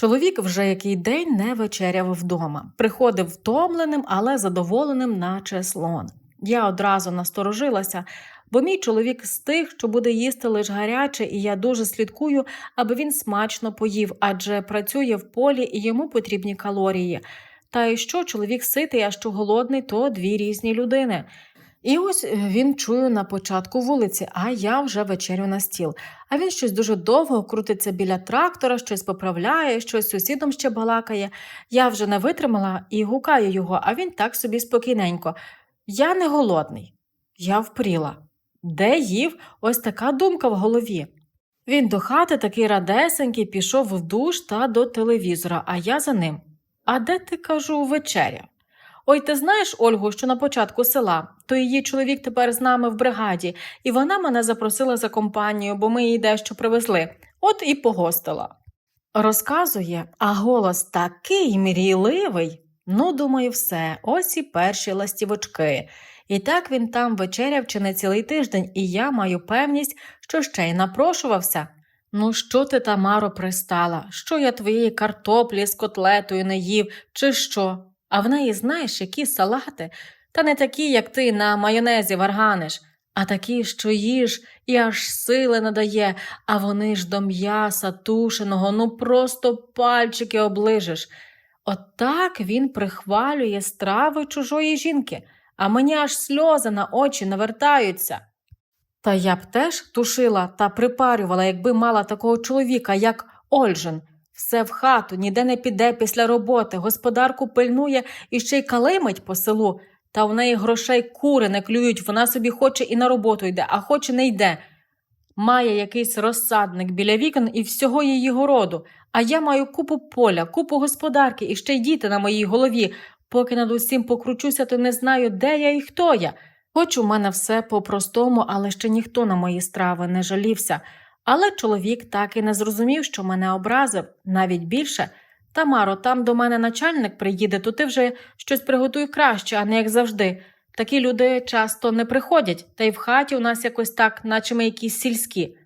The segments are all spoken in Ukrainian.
Чоловік вже який день не вечеряв вдома. Приходив втомленим, але задоволеним, наче слон. Я одразу насторожилася, бо мій чоловік з тих, що буде їсти лише гаряче, і я дуже слідкую, аби він смачно поїв, адже працює в полі і йому потрібні калорії. Та й що чоловік ситий, а що голодний, то дві різні людини. І ось е, він чую на початку вулиці, а я вже вечерю на стіл. А він щось дуже довго крутиться біля трактора, щось поправляє, щось сусідом ще балакає. Я вже не витримала і гукаю його, а він так собі спокійненько. Я не голодний. Я впріла. Де їв ось така думка в голові. Він до хати такий радесенький пішов в душ та до телевізора, а я за ним. А де ти кажу вечеря? Ой, ти знаєш Ольгу, що на початку села, то її чоловік тепер з нами в бригаді, і вона мене запросила за компанію, бо ми їй дещо привезли. От і погостила. Розказує, а голос такий мрійливий. Ну, думаю, все, ось і перші ластівочки. І так він там вечеряв чи не цілий тиждень, і я маю певність, що ще й напрошувався. Ну, що ти, Тамаро, пристала? Що я твоєї картоплі з котлетою не їв, чи що? А в неї знаєш, які салати, та не такі, як ти на майонезі варганиш, а такі, що їж і аж сили надає, а вони ж до м'яса тушеного, ну просто пальчики оближеш. Отак він прихвалює страви чужої жінки, а мені аж сльози на очі навертаються. Та я б теж тушила та припарювала, якби мала такого чоловіка, як Ольжин. Все в хату, ніде не піде після роботи, господарку пильнує і ще й калимить по селу, та в неї грошей кури не клюють, вона собі хоче і на роботу йде, а хоче не йде. Має якийсь розсадник біля вікон і всього її городу, а я маю купу поля, купу господарки і ще й діти на моїй голові. Поки над усім покручуся, то не знаю, де я і хто я. Хоч у мене все по-простому, але ще ніхто на мої страви не жалівся. Але чоловік так і не зрозумів, що мене образив, навіть більше. Тамаро, там до мене начальник приїде, то ти вже щось приготуй краще, а не як завжди. Такі люди часто не приходять, та й в хаті у нас якось так, наче ми якісь сільські.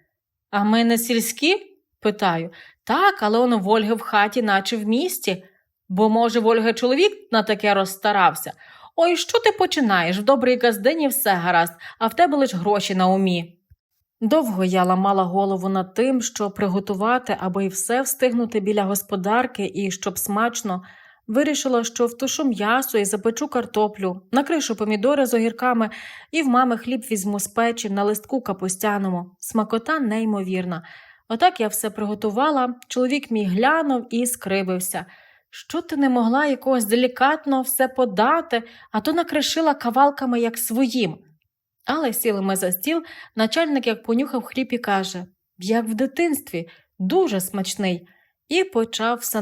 А ми не сільські? питаю. Так, але он в Ольги в хаті, наче в місті. Бо, може, в Ольги чоловік на таке розстарався. Ой, що ти починаєш? В добрій газдині все гаразд, а в тебе лиш гроші на умі. Довго я ламала голову над тим, що приготувати, аби й все встигнути біля господарки і щоб смачно. Вирішила, що втушу м'ясо і запечу картоплю, накришу помідори з огірками і в мами хліб візьму з печі на листку капустяному. Смакота неймовірна. Отак я все приготувала, чоловік мій глянув і скривився. Що ти не могла якогось делікатно все подати, а то накришила кавалками як своїм. Але сіли ми за стіл, начальник як понюхав хліб і каже як в дитинстві, дуже смачний. І почав все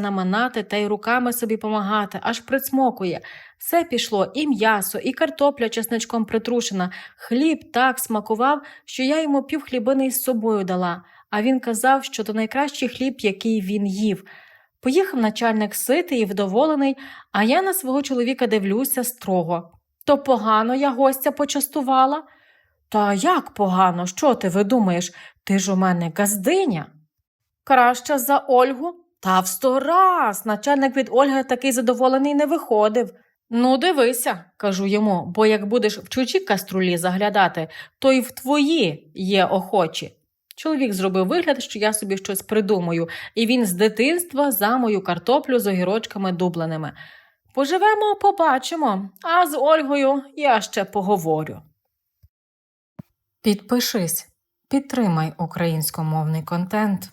та й руками собі помагати, аж прицмокує. Все пішло і м'ясо, і картопля чесничком притрушена. Хліб так смакував, що я йому пів хлібини із собою дала, а він казав, що то найкращий хліб, який він їв. Поїхав начальник ситий і вдоволений, а я на свого чоловіка дивлюся строго. То погано я гостя почастувала? Та як погано? Що ти видумаєш? Ти ж у мене газдиня. Краще за Ольгу? Та в сто раз. Начальник від Ольги такий задоволений не виходив. Ну, дивися, кажу йому, бо як будеш в чужі каструлі заглядати, то й в твої є охочі. Чоловік зробив вигляд, що я собі щось придумаю, і він з дитинства за мою картоплю з огірочками дубленими. Поживемо, побачимо, а з Ольгою я ще поговорю. Підпишись, підтримай українськомовний контент.